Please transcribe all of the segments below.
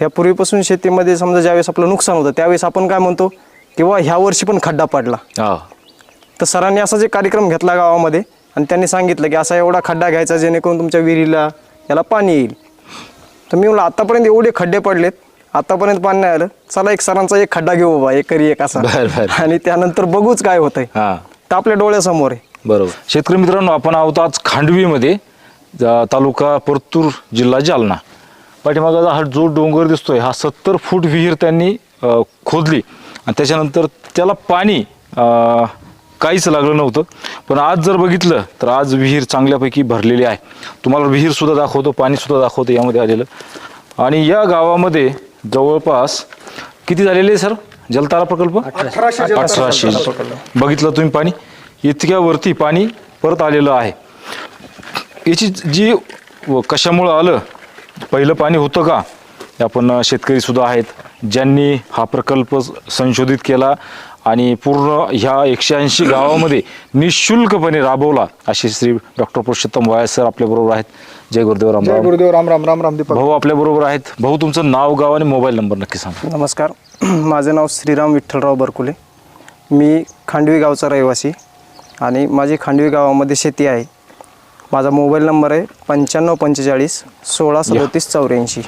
ह्या पूर्वीपासून शेतीमध्ये समजा ज्यावेळेस आपलं नुकसान होतं त्यावेळेस आपण काय म्हणतो किंवा ह्या वर्षी पण खड्डा पडला. हा. तर सरांनी असा जे कार्यक्रम घेतला गावामध्ये आणि त्यांनी सांगितलं की असा एवढा खड्डा घ्यायचा जेणेकरून तुमच्या विहिरीला याला पाणी येईल. तर मी म्हणलं आतापर्यंत एवढे खड्डे पडलेत आतापर्यंत पाणी नाही आलं. चला एक सरांचा एक खड्डा घेऊ बाबा एकरी एक असा. बर, बर. आणि त्यानंतर बघूच काय होतंय. हा. तर आपल्या डोळ्यासमोर आहे. बरोबर. शेतकरी मित्रांनो आपण आहोत आज खांडवीमध्ये ज- तालुका परतूर जिल्हा जालना. पाठीमागाचा हा जो डोंगर दिसतोय हा सत्तर फूट विहीर त्यांनी खोदली. आणि त्याच्यानंतर त्याला पाणी काहीच लागलं नव्हतं. पण आज जर बघितलं तर आज विहीर चांगल्यापैकी भरलेली आहे. तुम्हाला विहीरसुद्धा दाखवतो पाणीसुद्धा दाखवतो यामध्ये आलेलं. आणि या गावामध्ये जवळपास किती झालेले आहे सर? जलतारा प्रकल्प? अठराशे बघितलं तुम्ही पाणी? इतक्या वरती पाणी परत आलेलं आहे. याची जी कशामुळं आलं पहिलं पाणी होतं का? आपण शेतकरी सुद्धा आहेत ज्यांनी हा प्रकल्प संशोधित केला आणि पूर्ण ह्या एकशे ऐंशी गावामध्ये निशुल्कपणे राबवला असे Shri doctor Purushottam Y sir आपल्याबरोबर आहेत. जय गुरुदेव राम जय राम. गुरुदेव राम राम राम राम दीपक. भाऊ आपल्याबरोबर आहेत. भाऊ तुमचं नाव गाव आणि मोबाईल नंबर नक्की सांगा. नमस्कार. माझं नाव श्रीराम विठ्ठलराव बरकुले. मी खांडवी गावचा रहिवासी आणि माझी खांडवी गावामध्ये शेती आहे. माझा मोबाईल नंबर आहे पंच्याण्णव पंचेचाळीस सोळा सदोतीस चौऱ्याऐंशी.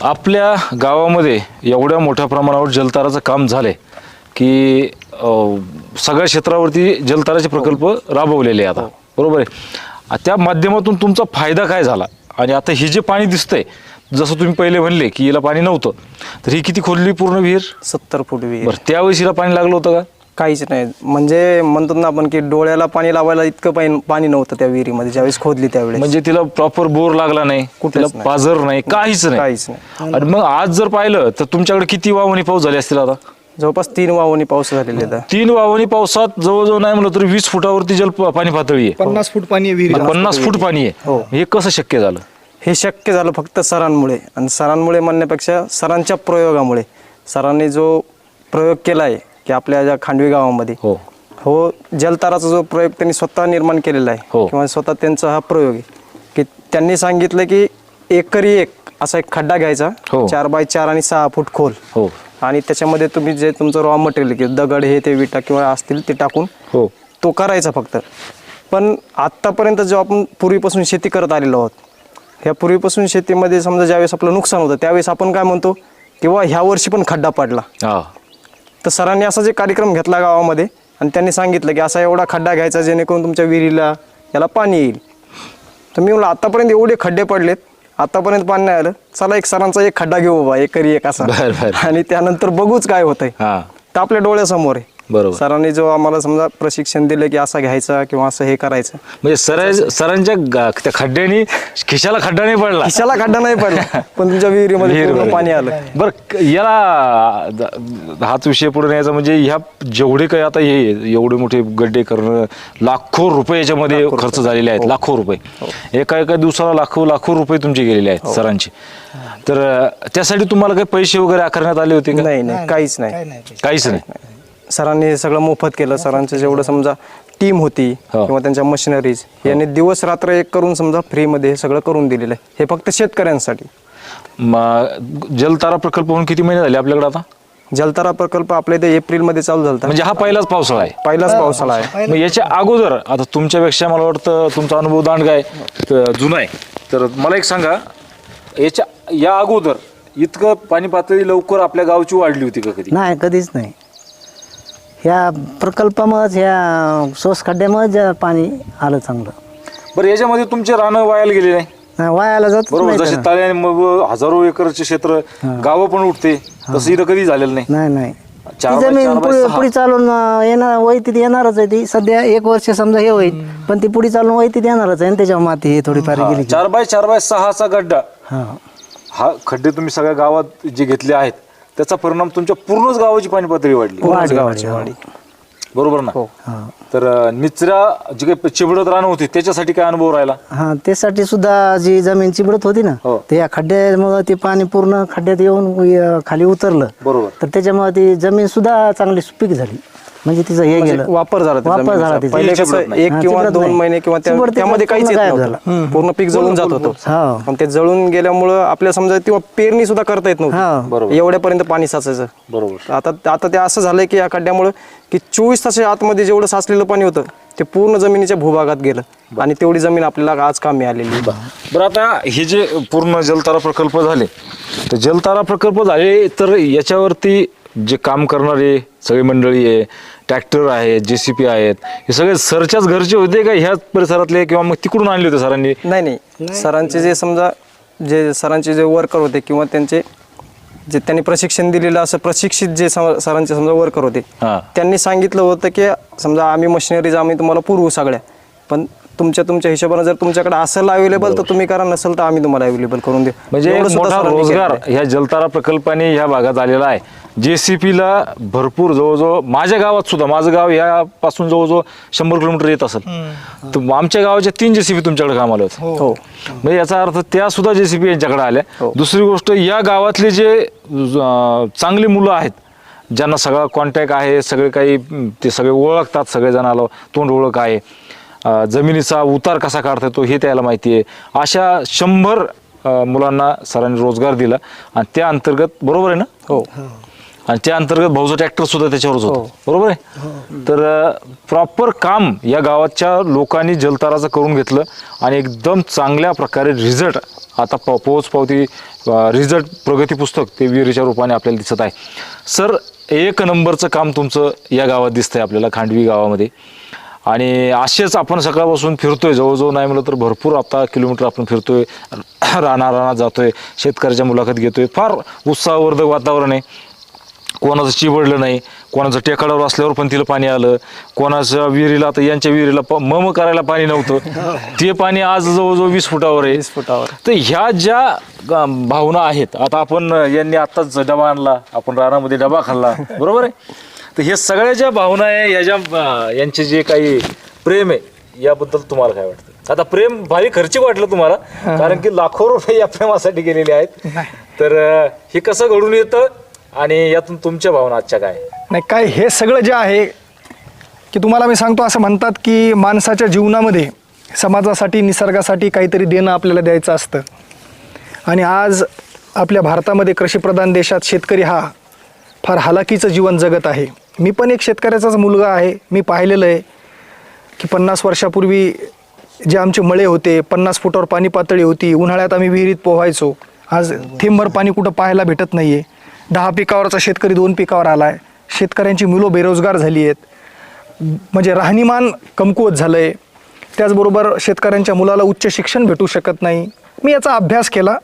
आपल्या गावामध्ये एवढ्या मोठ्या प्रमाणावर जलताराचं काम झालंय की अं, सगळ्या क्षेत्रावरती जलताराचे प्रकल्प राबवलेले आहे आता. बरोबर आहे? त्या माध्यमातून तुमचा फायदा काय झाला? आणि आता हे जे पाणी दिसतंय जसं तुम्ही पहिले म्हणले की हिला पाणी नव्हतं तर ही किती खोलली पूर्ण विहीर? सत्तर फूट विहीर. बरं त्यावेळेस हिला पाणी लागलं होतं का? काहीच नाही. म्हणजे म्हणतो ना आपण की डोळ्याला पाणी लावायला इतकं पाणी पाणी नव्हतं त्या विहिरीमध्ये ज्यावेळेस खोदली त्यावेळेस. म्हणजे तिला प्रॉपर बोर लागला नाही नाही. पाझर नाही काहीच नाही. काहीच नाही. आणि मग आज जर पाहिलं तर तुमच्याकडे किती वावणी पाऊस झाले असतील आता? जवळपास तीन वावणी पाऊस झालेले आहेत. तीन वावणी पावसात जवळजवळ नाही म्हणलं तरी वीस फुटावरती जल पाणी पातळी आहे. पन्नास फूट पाणी आहे विहिरीला. पन्नास फूट पाणी हो. आहे. हे. कसं शक्य झालं? हे शक्य झालं फक्त सरांमुळे. आणि सरांमुळे म्हणण्यापेक्षा सरांच्या प्रयोगामुळे. सरांनी जो प्रयोग केला आहे की आपल्या ज्या खांडवी गावामध्ये हो. हो जलताराचा जो प्रयोग त्यांनी स्वतः निर्माण केलेला आहे हो. किंवा स्वतः त्यांचा हा प्रयोग आहे की त्यांनी सांगितलं की एकरी एक असा एक खड्डा घ्यायचा हो. चार बाय चार आणि सहा फूट खोल. हो. आणि त्याच्यामध्ये तुम्ही जे तुमचं रॉ मटेरियल की दगड हे ते विटा किंवा असतील ते टाकून हो. तो करायचा फक्त. पण आत्तापर्यंत जो आपण पूर्वीपासून शेती करत आलेलो आहोत ह्या पूर्वीपासून शेतीमध्ये समजा ज्यावेळेस आपलं नुकसान होतं त्यावेळेस आपण काय म्हणतो किंवा ह्या वर्षी पण खड्डा पडला. हा. तर सरांनी असा जे कार्यक्रम घेतला गावामध्ये आणि त्यांनी सांगितलं की असा एवढा खड्डा घ्यायचा जेणेकरून तुमच्या विहिरीला याला पाणी येईल. तर मी म्हणलं आतापर्यंत एवढे खड्डे पडलेत आतापर्यंत पाणी नाही आलं. चला एक सरांचा एक खड्डा घेऊ बाबा एक असा. बर, बर. आणि त्यानंतर बघूच काय होतंय. तर आपल्या डोळ्यासमोर आहे. बरोबर. सरांनी जो आम्हाला समजा प्रशिक्षण दिलं की असा घ्यायचा किंवा असं हे करायचं. म्हणजे सर सरांच्या गा- त्या खड्ड्यानी खिशाला खड्डा नाही पडला. खिशाला खड्डा नाही पडला पण तुमच्या विहिरीमध्ये पूर्ण. पाणी आलं. बर याला द- हाच विषय पुढे न्यायचा म्हणजे ह्या जेवढे काही आता हे एवढे मोठे गड्डे करणं लाखो रुपये याच्यामध्ये खर्च झालेले आहेत लाखो रुपये. एका एका दिवसाला लाखो लाखो रुपये तुमचे गेलेले आहेत सरांचे. तर अं, त्यासाठी तुम्हाला काही पैसे वगैरे आकारण्यात आले होते का? नाही नाही काहीच नाही. काहीच नाही. सरांनी हे सगळं मोफत केलं. सरांचं जेवढं समजा टीम होती हो. किंवा त्यांच्या मशिनरीज यांनी दिवस रात्र एक करून समजा फ्रीमध्ये हे सगळं करून दिलेलं आहे. हे फक्त शेतकऱ्यांसाठी. म- जलतारा प्रकल्प म्हणून किती महिने झाले आपल्याकडे आता? जलतारा प्रकल्प आपल्या इथे एप्रिलमध्ये चालू झाला म्हणजे हा पहिलाच पावसाळा आहे. पहिलाच पावसाळा आहे. मग याच्या अगोदर आता तुमच्यापेक्षा मला वाटतं तुमचा अनुभव दांडगा आहे त- जुना आहे. तर मला एक सांगा याच्या या अगोदर इतकं पाणी पातळी लवकर आपल्या गावची वाढली होती का कधी? नाही कधीच नाही. ह्या प्रकल्पामुळेच ह्या सोस खड्ड्यामुळे पाणी आलं चांगलं. बरं याच्यामध्ये तुमचे रानं वायाला गेले नाही नाही वायाला जात बरोबर जसे तळे आणि मग हजारो एकरचे क्षेत्र गावं पण उठते. तसं इथं कधी झालेलं नाही. नाही नाही. चार ती बाय जमीन चार बाय पुढे सहा. पुढे चालून अं, येणार वैतीत येणारच आहे ती. सध्या एक वर्ष समजा हे होईल पण ती पुढे चालून वैतीत येणारच आहे आणि त्याच्यावर माती हे थोडीफार हा, गेली की. चार बाय चार बाय सहाचा गड्डा. हा. हा खड्डे तुम्ही सगळ्या गावात जे घेतले आहेत त्याचा परिणाम तुमच्या पूर्णच गावाची पाणी पातळी वाढली. पूर्णच गावाची वाडी बरोबर ना? हा. तर अं, निचरा जी काही चिबडत राहणं होती त्याच्यासाठी काय अनुभव राहिला? हा त्यासाठी सुद्धा जी जमीन चिबडत होती ना हो. ते या खड्ड्यामुळे ते पाणी पूर्ण खड्ड्यात येऊन अं, खाली उतरलं. बरोबर. तर त्याच्यामुळे ती जमीन सुद्धा चांगली सुपीक झाली. म्हणजे तिचं हे म्हणजे गेलं वापर झाला वापर जमिनीचा. झाला तिचा. पहिले कसं नाही. एक हा, किंवा दोन नाही. महिने किंवा त्या- त्यामध्ये पूर्ण काहीच येत गायब नव्हतं पूर्ण पीक जळून जात होतं हा. पण ते जळून गेल्यामुळं आपल्याला समजा तेव्हा पेरणी सुद्धा करता येत हा. नव्हती बरोबर. एवढ्यापर्यंत पाणी साचायचं बरोबर आता आता ते असं झालंय की या खड्ड्यामुळं की चोवीस तासाच्या आतमध्ये जेवढं साचलेलं पाणी होतं ते पूर्ण जमिनीच्या भूभागात गेलं आणि तेवढी जमीन आपल्याला आज कामी आलेली आहे. बरं आता हे जे पूर्ण जलतारा प्रकल्प झाले तर जलतारा प्रकल्प झाले तर याच्यावरती जे काम करणारे सगळी मंडळी आहे ट्रॅक्टर आहे जे सी पी आहेत. हे सगळे सरच्याच घरचे होते का ह्याच परिसरातले किंवा मग तिकडून आणले होते सरांनी? नाही नाही. सरांचे जे समजा जे सरांचे जे वर्कर होते किंवा त्यांचे जे त्यांनी प्रशिक्षण दिलेलं असं प्रशिक्षित जे सम- सरांचे समजा वर्कर होते हा. त्यांनी सांगितलं होतं की समजा आम्ही मशिनरीज आम्ही तुम्हाला पुरवू सगळ्या. पण तुमच्या तुमच्या हिशोबाने जर तुमच्याकडे असेल अवेलेबल तर तुम्ही करा नसेल तर आम्ही तुम्हाला अवेलेबल करून देऊ. म्हणजे एवढं एक सुद्धा मोठा सरांनी रोजगार केलेलं. ह्या जलतारा प्रकल्पाने ह्या भागात आलेला आहे. जेसीपीला भरपूर जवळजवळ माझ्या गावात सुद्धा माझं गाव यापासून जवळजवळ शंभर किलोमीटर येत असेल. तर आमच्या गावाच्या तीन जेसीबी तुमच्याकडे कामाला होते. हो. म्हणजे याचा अर्थ त्या सुद्धा जेसीबी यांच्याकडे आल्या. हो. दुसरी गोष्ट या गावातले जे अं, चांगली मुलं आहेत ज्यांना सगळा कॉन्टॅक्ट आहे सगळे काही अं, ते सगळे ओळखतात सगळेजण आलो तोंड ओळख आहे. जमिनीचा उतार कसा काढता येतो हे त्याला माहिती आहे अशा शंभर मुलांना सरांनी रोजगार दिला आणि त्या अंतर्गत बरोबर आहे ना? हो. आणि त्या अंतर्गत भाऊचं ट्रॅक्टर सुद्धा त्याच्यावरच होतं. हो. बरोबर आहे? तर प्रॉपर काम या गावाच्या लोकांनी जलताराचं करून घेतलं आणि एकदम चांगल्या प्रकारे रिझल्ट आता प पोच पावती रिझल्ट प्रगती पुस्तक ते विहिरीच्या रूपाने आपल्याला दिसत आहे. सर एक नंबरचं काम तुमचं या गावात दिसतंय आपल्याला खांडवी गावामध्ये. आणि असेच आपण सकाळपासून फिरतोय जवळजवळ नाही म्हणलं तर भरपूर आता किलोमीटर आपण फिरतोय राणा राणा जातोय शेतकऱ्याच्या मुलाखत घेतोय. फार उत्साहवर्धक वातावरण आहे. कोणाचं चिबडलं नाही कोणाचं टेकाडावर असल्यावर पण तिला पाणी आलं कोणाच्या विहिरीला आता यांच्या विहिरीला प- मम करायला पाणी नव्हतं. ते पाणी आज जवळजवळ वीस फुटावर आहे. वीस फुटावर. तर ह्या ज्या भावना आहेत आता आपण यांनी आत्ताच डबा आणला आपण रानामध्ये डबा खाल्ला बरोबर आहे? तर हे सगळ्या ज्या भावना आहे या ज्या अं, यांचे जे काही प्रेम आहे याबद्दल तुम्हाला काय वाटतं? आता प्रेम भारी खर्चिक वाटलं तुम्हाला कारण की लाखो रुपये या प्रेमासाठी गेलेले आहेत. तर अं, हे कसं घडून येतं आणि यातून तुमच्या भावना आजच्या काय नाही काय हे सगळं जे आहे की तुम्हाला मी सांगतो असं म्हणतात की माणसाच्या जीवनामध्ये समाजासाठी निसर्गासाठी काहीतरी देणं आपल्याला द्यायचं असतं. आणि आज आपल्या भारतामध्ये कृषीप्रधान देशात शेतकरी हा फार हालाकीचं जीवन जगत आहे. मी पण एक शेतकऱ्याचाच मुलगा आहे. मी पाहिलेलं आहे की पन्नास वर्षापूर्वी जे आमचे मळे होते पन्नास फुटावर पाणी पातळी होती उन्हाळ्यात आम्ही विहिरीत पोहायचो. आज थेंबर पाणी कुठं पाहायला भेटत नाही आहे दहा पिकावरचा शेतकरी दोन पिकावर आला आहे शेतकऱ्यांची मुलं बेरोजगार झाली आहेत. म्हणजे राहणीमान कमकुवत झालं आहे त्याचबरोबर शेतकऱ्यांच्या मुलाला उच्च शिक्षण भेटू शकत नाही. मी याचा अभ्यास केला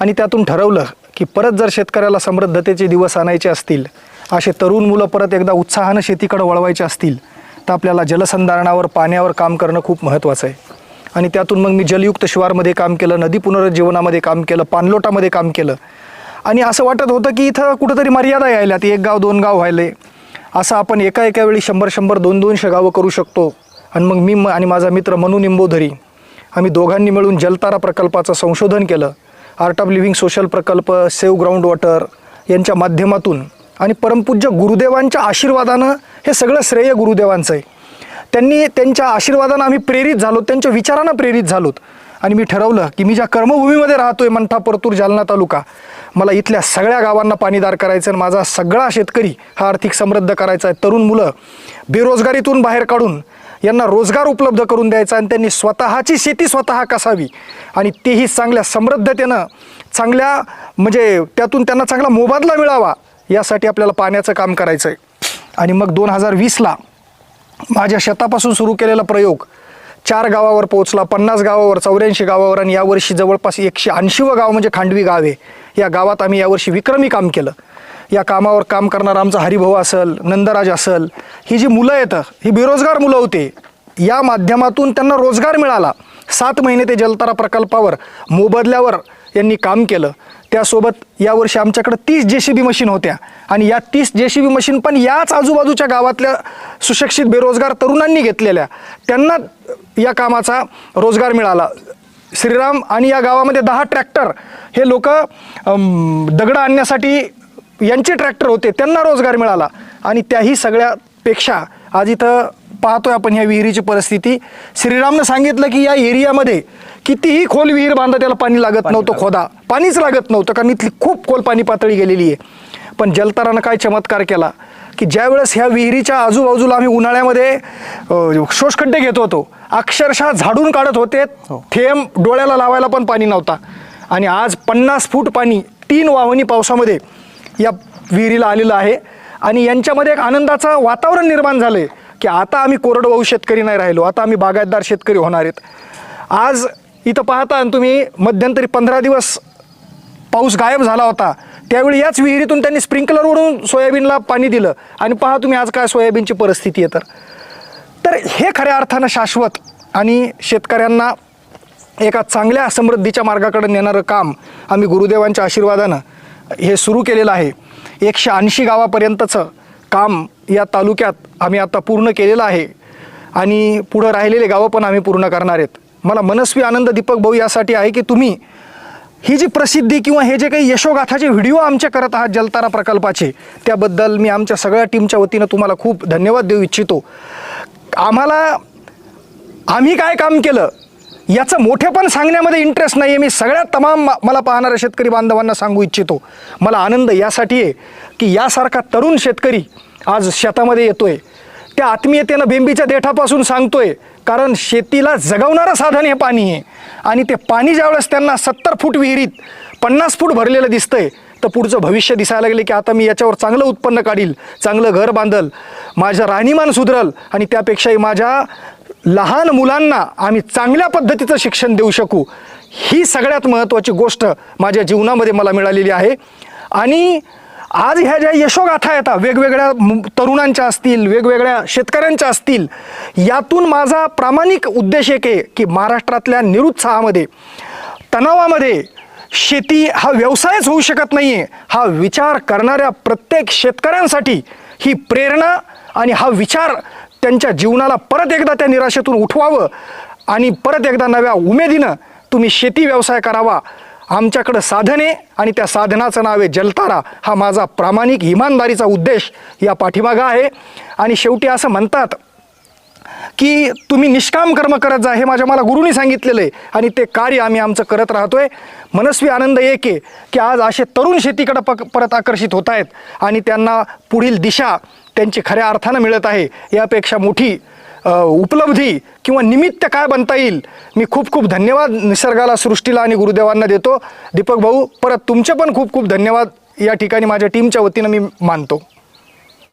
आणि त्यातून ठरवलं की परत जर शेतकऱ्याला समृद्धतेचे दिवस आणायचे असतील असे तरुण मुलं परत एकदा उत्साहानं शेतीकडे वळवायचे असतील तर आपल्याला जलसंधारणावर पाण्यावर काम करणं खूप महत्त्वाचं आहे. आणि त्यातून मग मी जलयुक्त शिवारमध्ये काम केलं नदी पुनरुज्जीवनामध्ये काम केलं पाणलोटामध्ये काम केलं. आणि असं वाटत होतं की इथं कुठंतरी मर्यादा यायला ती एक गाव दोन गाव व्हायले. असं आपण एका एका वेळी शंभर शंभर दोन दोनशे गावं करू शकतो. आणि मग मी म- आणि माझा मित्र मनू निंबोधरी आम्ही दोघांनी मिळून जलतारा प्रकल्पाचं संशोधन केलं. आर्ट ऑफ लिव्हिंग सोशल प्रकल्प सेव्ह ग्राउंड वॉटर यांच्या माध्यमातून आणि परमपूज्य गुरुदेवांच्या आशीर्वादानं हे सगळं श्रेय गुरुदेवांचं आहे. त्यांनी त्यांच्या आशीर्वादानं आम्ही प्रेरित झालो त्यांच्या विचारानं प्रेरित झालोत. आणि मी ठरवलं की मी ज्या कर्मभूमीमध्ये राहतोय मंठा परतूर जालना तालुका मला इथल्या सगळ्या गावांना पाणीदार करायचं आणि माझा सगळा शेतकरी हा आर्थिक समृद्ध करायचा आहे. तरुण मुलं बेरोजगारीतून बाहेर काढून यांना रोजगार उपलब्ध करून द्यायचा आणि त्यांनी स्वतःची शेती स्वतः कसावी आणि तेही चांगल्या समृद्धतेनं चांगल्या म्हणजे त्यातून त्यांना चांगला मोबदला मिळावा यासाठी आपल्याला पाण्याचं काम करायचं आहे आणि मग दोन हजार वीसला माझ्या शेतापासून सुरू केलेला प्रयोग चार गावावर पोहोचला पन्नास गावावर चौऱ्याऐंशी गावावर आणि यावर्षी जवळपास एकशे ऐंशीवं गाव म्हणजे खांडवी गाव आहे. या गावात आम्ही यावर्षी विक्रमी काम केलं. या कामावर काम करणारा आमचा हरिभाऊ असेल नंदराज असेल ही जी मुलं येतं ही बेरोजगार मुलं होते या माध्यमातून त्यांना रोजगार मिळाला. सात महिने ते जलतारा प्रकल्पावर मोबदल्यावर यांनी काम केलं. त्यासोबत यावर्षी आमच्याकडे तीस जे सी बी मशीन होत्या. आणि या तीस जे सी बी मशीन पण याच आजूबाजूच्या गावातल्या सुशिक्षित बेरोजगार तरुणांनी घेतलेल्या. त्यांना या कामाचा रोजगार मिळाला. श्रीराम आणि या गावामध्ये दहा ट्रॅक्टर. हे लोक दगडं आणण्यासाठी यांचे ट्रॅक्टर होते त्यांना रोजगार मिळाला. आणि त्याही सगळ्या पेक्षा आज इथं पाहतोय आपण ह्या विहिरीची परिस्थिती. श्रीरामनं सांगितलं की या एरियामध्ये कितीही खोल विहीर बांधा त्याला पाणी लागत नव्हतं खोदा. पाणीच लागत नव्हतं कारण इथली खूप खोल पाणी पातळी गेलेली आहे. पण जलतारानं काय चमत्कार केला की ज्यावेळेस ह्या विहिरीच्या आजूबाजूला आम्ही उन्हाळ्यामध्ये शोषखड्डे घेत होतो अक्षरशः झाडून काढत होते थेंब डोळ्याला लावायला पण पाणी नव्हता. आणि आज पन्नास फूट पाणी तीन वाहनी पावसामध्ये या विहिरीला आलेलं आहे. आणि यांच्यामध्ये एक आनंदाचं वातावरण निर्माण झालं आहे की आता आम्ही कोरडवाहू शेतकरी नाही राहिलो आता आम्ही बागायतदार शेतकरी होणार आहेत. आज इथं पाहता तुम्ही मध्यंतरी पंधरा दिवस पाऊस गायब झाला होता. त्यावेळी याच विहिरीतून त्यांनी स्प्रिंकलरवरून सोयाबीनला पाणी दिलं. आणि पहा तुम्ही आज काय सोयाबीनची परिस्थिती आहे तर. तर हे खऱ्या अर्थानं शाश्वत आणि शेतकऱ्यांना एका चांगल्या समृद्धीच्या मार्गाकडे नेणारं काम आम्ही गुरुदेवांच्या आशीर्वादानं हे सुरू केलेलं आहे. एकशे ऐंशी गावापर्यंतचं काम या तालुक्यात आम्ही आता पूर्ण केलेलं आहे. आणि पुढं राहिलेले गावं पण आम्ही पूर्ण करणार आहेत. मला मनस्वी आनंद दीपक भाऊ यासाठी आहे की तुम्ही ही जी प्रसिद्धी किंवा हे जे काही यशोगाथाचे व्हिडिओ आमचे करत आहात जलतारा प्रकल्पाचे त्याबद्दल मी आमच्या सगळ्या टीमच्या वतीनं तुम्हाला खूप धन्यवाद देऊ इच्छितो. आम्हाला आम्ही काय काम केलं? याचं मोठेपण सांगण्यामध्ये इंटरेस्ट नाही आहे मी सगळ्यात तमाम मा- मला पाहणाऱ्या शेतकरी बांधवांना सांगू इच्छितो. मला आनंद यासाठी आहे की यासारखा तरुण शेतकरी आज शेतामध्ये येतोय. त्या आत्मीयतेनं बेंबीच्या देठापासून सांगतोय कारण शेतीला जगवणारं साधन हे पाणी आहे. आणि ते पाणी ज्यावेळेस त्यांना सत्तर फूट विहिरीत पन्नास फूट भरलेलं दिसतंय तर पुढचं भविष्य दिसायला लागले की आता मी याच्यावर चांगलं उत्पन्न काढील चांगलं घर बांधल माझं राहणीमान सुधरल आणि त्यापेक्षाही माझ्या लहान मुलांना आम्ही चांगल्या पद्धतीचं शिक्षण देऊ शकू ही सगळ्यात महत्त्वाची गोष्ट माझ्या जीवनामध्ये मला मिळालेली आहे. आणि आज ह्या ज्या यशोगाथा येतात वेगवेगळ्या मु- तरुणांच्या असतील वेगवेगळ्या शेतकऱ्यांच्या असतील यातून माझा प्रामाणिक उद्देश एक आहे की महाराष्ट्रातल्या निरुत्साहामध्ये तणावामध्ये शेती हा व्यवसायच होऊ शकत नाही आहे हा विचार करणाऱ्या प्रत्येक शेतकऱ्यांसाठी ही प्रेरणा आणि हा विचार त्यांच्या जीवनाला परत एकदा त्या निराशेतून उठवावं आणि परत एकदा नव्या उमेदीनं तुम्ही शेती व्यवसाय करावा. आमच्याकडं साधने आणि त्या साधनाचं नाव आहे जलतारा. हा माझा प्रामाणिक इमानदारीचा उद्देश या पाठीमागा आहे. आणि शेवटी असं म्हणतात की तुम्ही निष्काम कर्म करत जा हे माझ्या मला गुरुनी सांगितलेलं आहे. आणि ते कार्य आम्ही आमचं करत राहतो आहे मनस्वी आनंद एक आहे की आज असे तरुण शेतीकडं पक परत आकर्षित होत आहेत. आणि त्यांना पुढील दिशा त्यांची खऱ्या अर्थानं मिळत आहे. यापेक्षा मोठी उपलब्धी किंवा निमित्त काय बनता येईल? मी खूप खूप धन्यवाद निसर्गाला सृष्टीला आणि गुरुदेवांना देतो. दीपक भाऊ परत तुमचे पण खूप खूप धन्यवाद. या ठिकाणी माझ्या टीमच्या वतीनं मी मानतो.